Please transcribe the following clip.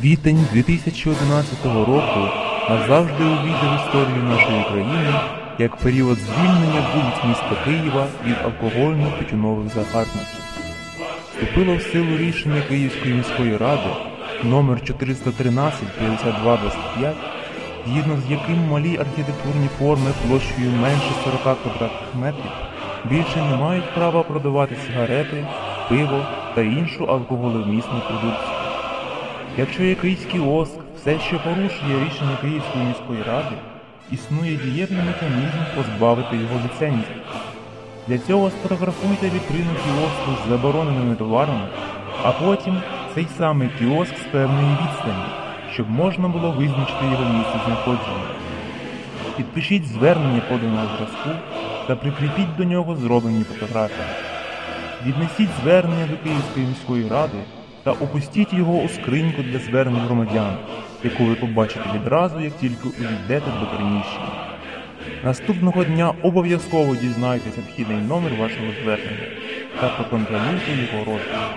Квітень 2011 року назавжди увійде в історію нашої країни як період звільнення вулиць міста Києва від алкогольно-тютюнових загарбників. Вступило в силу рішення Київської міської ради номер 413 5225 згідно з яким малі архітектурні форми площею менше 40 квадратних метрів більше не мають права продавати сигарети, пиво та іншу алкоголевмісну продукцію. Якщо якийсь кіоск все ще порушує рішення Київської міської ради, існує дієвий механізм позбавити його ліцензії. Для цього сфотографуйте вітрину кіоску з забороненими товарами, а потім цей самий кіоск з певної відстані, щоб можна було визначити його місце знаходження. Підпишіть звернення поданого зразку та прикріпіть до нього зроблені фотографії. Віднесіть звернення до Київської міської ради та опустіть його у скриньку для звернень громадян, яку ви побачите відразу, як тільки увійдете до приміщення. Наступного дня обов'язково дізнайтеся вхідний номер вашого звернення та проконтролюйте його розгляд.